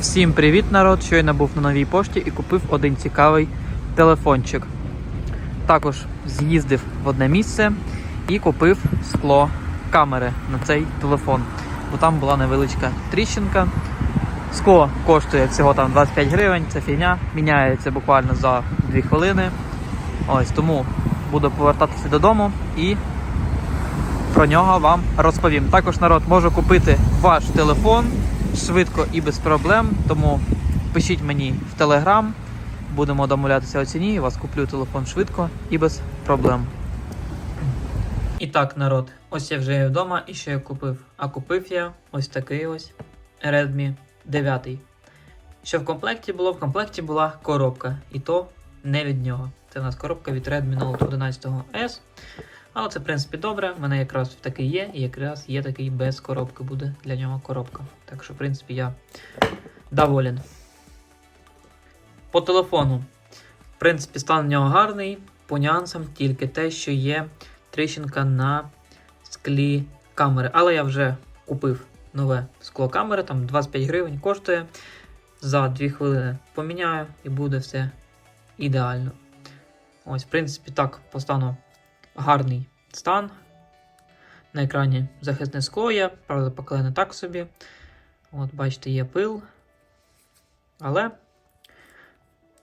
Всім привіт, народ! Щойно був на новій пошті і купив один цікавий телефончик. Також з'їздив в одне місце і купив скло камери на цей телефон. Бо там була невеличка тріщинка. Скло коштує всього там 25 гривень, це фігня, міняється буквально за 2 хвилини. Ось тому буду повертатися додому і про нього вам розповім. Також народ може купити ваш телефон швидко і без проблем. Тому пишіть мені в телеграм, будемо домовлятися у ціні. і вас куплю телефон швидко і без проблем. І так, народ, ось я вже є вдома і що я купив. А купив я ось такий ось Redmi 9. Що в комплекті було? В комплекті була коробка, і то не від нього. Це у нас коробка від Redmi Note 11 S. Але це, в принципі, добре. В мене якраз такий є, і якраз є такий без коробки буде для нього коробка. Так що, в принципі, я доволен. По телефону. В принципі, стан в нього гарний. По нюансам тільки те, що є тріщинка на склі камери. Але я вже купив нове скло камери, там 25 гривень коштує. За 2 хвилини поміняю і буде все ідеально. Ось, в принципі, так, по стану гарний стан. На екрані захисне скло є, правда, поклеєне так собі. От, бачите, є пил. Але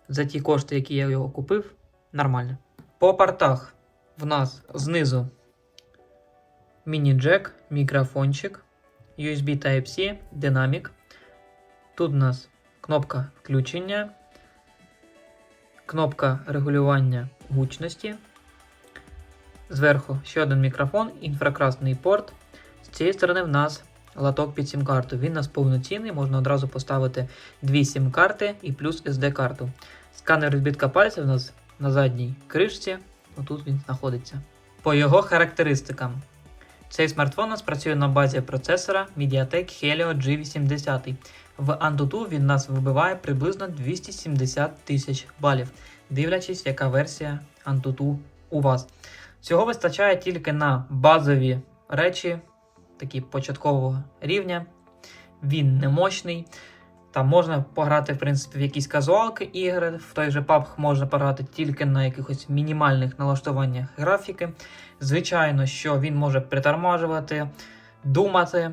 за ті кошти, які я його купив, нормально. По портах в нас знизу міні-джек, мікрофончик, USB Type-C, динамік. Тут у нас кнопка включення, кнопка регулювання гучності. Зверху ще один мікрофон, інфракрасний порт. З цієї сторони в нас латок під сім-карту. Він у нас повноцінний, можна одразу поставити дві сім-карти і плюс SD-карту. Сканер відбитка пальця в нас на задній кришці, отут він знаходиться. По його характеристикам. Цей смартфон у нас працює на базі процесора MediaTek Helio G80. В Antutu він нас вибиває приблизно 270 тисяч балів, дивлячись, яка версія Antutu у вас. Цього вистачає тільки на базові речі, такі початкового рівня. Він не мощний. Там можна пограти, в принципі, в якісь казуалки ігри. В той же PUBG можна пограти тільки на якихось мінімальних налаштуваннях графіки. Звичайно, що він може притормажувати, думати.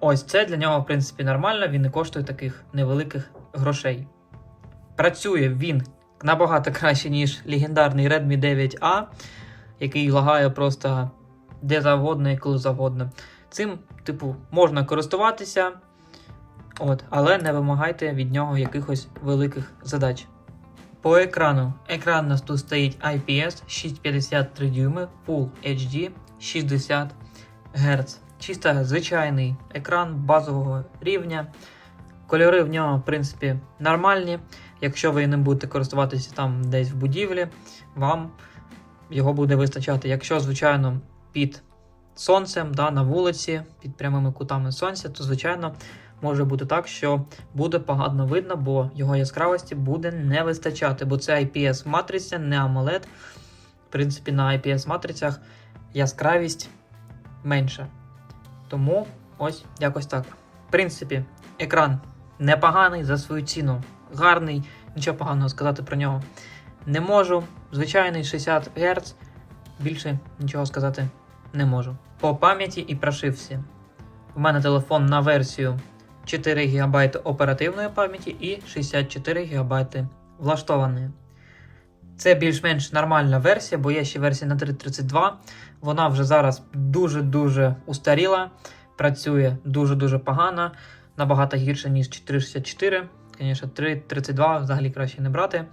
Ось це для нього, в принципі, нормально, він не коштує таких невеликих грошей. Працює він набагато краще, ніж легендарний Redmi 9A який лагає просто де завгодно і коли завгодно. Цим, типу, можна користуватися, от, але не вимагайте від нього якихось великих задач. По екрану. Екран у нас тут стоїть IPS 653 дюйми, Full HD 60 Гц. Чисто звичайний екран базового рівня. Кольори в нього, в принципі, нормальні. Якщо ви ним будете користуватися там десь в будівлі, вам його буде вистачати. Якщо, звичайно, під сонцем, да, на вулиці, під прямими кутами сонця, то, звичайно, може бути так, що буде погано видно, бо його яскравості буде не вистачати, бо це IPS матриця, не AMOLED. В принципі, на IPS матрицях яскравість менша. Тому ось якось так. В принципі, екран непоганий за свою ціну, гарний, нічого поганого сказати про нього не можу. Звичайний 60 Гц. Більше нічого сказати не можу. По пам'яті і прошивці. У мене телефон на версію 4 ГБ оперативної пам'яті і 64 ГБ влаштованої. Це більш-менш нормальна версія, бо є ще версія на 3.32. Вона вже зараз дуже-дуже устаріла, працює дуже-дуже погано, набагато гірше, ніж 464. Звісно, 3.32 взагалі краще не брати.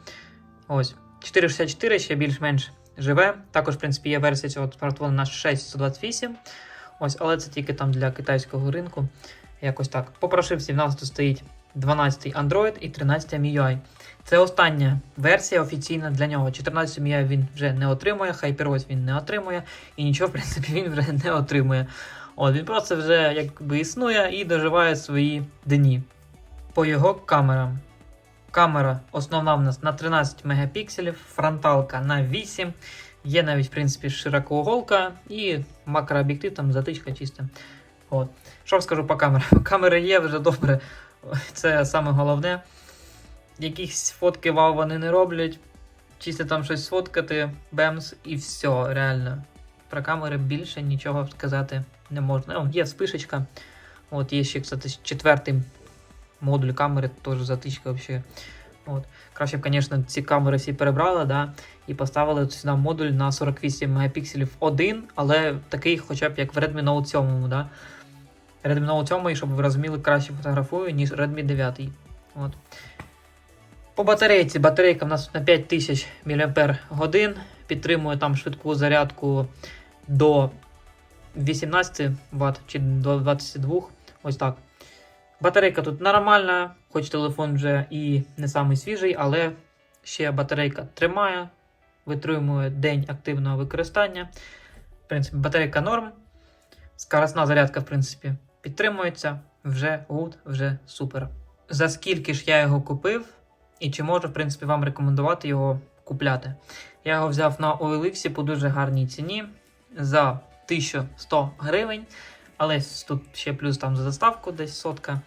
Ось. 464 ще більш-менш живе. Також, в принципі, є версія цього смартфону на 628. Ось, але це тільки там для китайського ринку. Якось так. По прошивці в нас тут стоїть 12 Android і 13 MIUI. Це остання версія офіційна для нього. 14 MIUI він вже не отримує, HyperOS він не отримує, і нічого, в принципі, він вже не отримує. От, Він просто вже якби існує і доживає свої дні. По його камерам. Камера основна в нас на 13 мегапікселів, фронталка на 8. Є навіть, в принципі, широкоуголка і макрооб'єктив, там затичка чиста. От. Що скажу по камерам? Камери є вже добре. Це саме головне. Якісь фотки вау вони не роблять. Чисто там щось сфоткати, бемс, і все, реально. Про камери більше нічого сказати не можна. О, є спишечка. От є ще, кстати, четвертий модуль камери, теж затичка взагалі. От. Краще б, звісно, ці камери всі перебрали, да, і поставили сюди модуль на 48 мегапікселів один, але такий хоча б як в Redmi Note 7. Да. Redmi Note 7, щоб ви розуміли, краще фотографує, ніж Redmi 9. От. По батарейці. Батарейка в нас на 5000 мАч, підтримує там швидку зарядку до 18 Вт чи до 22. Ось так. Батарейка тут нормальна, хоч телефон вже і не самий свіжий, але ще батарейка тримає, витримує день активного використання. В принципі, батарейка норм. Скоростна зарядка, в принципі, підтримується. Вже гуд, вже супер. За скільки ж я його купив, і чи можу, в принципі, вам рекомендувати його купляти? Я його взяв на OLX по дуже гарній ціні за 1100 гривень. Але тут ще плюс там за заставку десь сотка.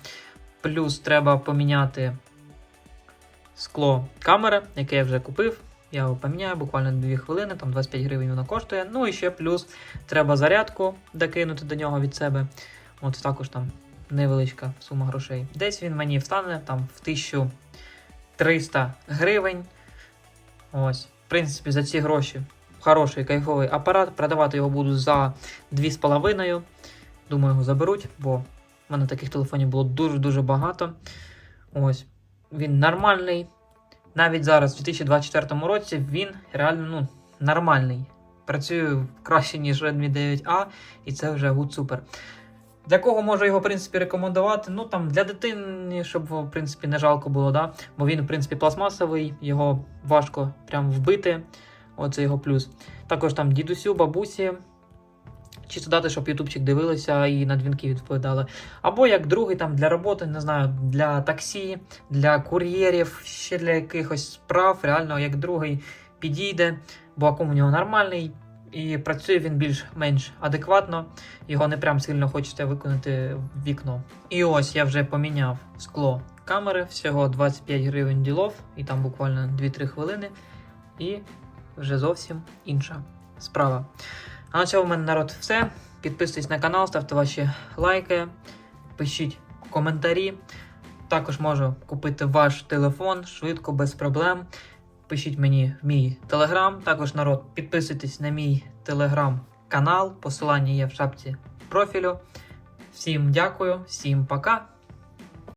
Плюс треба поміняти скло камери, яке я вже купив. Я його поміняю буквально 2 хвилини, там 25 гривень воно коштує. Ну і ще плюс треба зарядку докинути до нього від себе. От також там невеличка сума грошей. Десь він мені встане там в 1300 гривень. Ось, в принципі, за ці гроші хороший кайфовий апарат. Продавати його буду за 2,5. Думаю, його заберуть, бо в мене таких телефонів було дуже-дуже багато. Ось. Він нормальний. Навіть зараз, в 2024 році, він реально ну, нормальний. Працює краще, ніж Redmi 9A, і це вже гуд супер. Для кого можу його, в принципі, рекомендувати? Ну там для дитини, щоб в принципі не жалко було, да? бо він, в принципі, пластмасовий, його важко прям вбити. Оце його плюс. Також там дідусю, бабусі. Чисто дати, щоб ютубчик дивилися і на дзвінки відповідали. Або як другий там для роботи, не знаю, для таксі, для кур'єрів, ще для якихось справ. Реально, як другий підійде, бо акум у нього нормальний. І працює він більш-менш адекватно, його не прям сильно хочеться виконати в вікно. І ось я вже поміняв скло камери, всього 25 гривень ділов, і там буквально 2-3 хвилини. І вже зовсім інша справа. А на цьому в мене народ все. Підписуйтесь на канал, ставте ваші лайки, пишіть коментарі. Також можу купити ваш телефон швидко, без проблем. Пишіть мені в мій телеграм. Також народ, підписуйтесь на мій телеграм-канал. Посилання є в шапці профілю. Всім дякую, всім пока.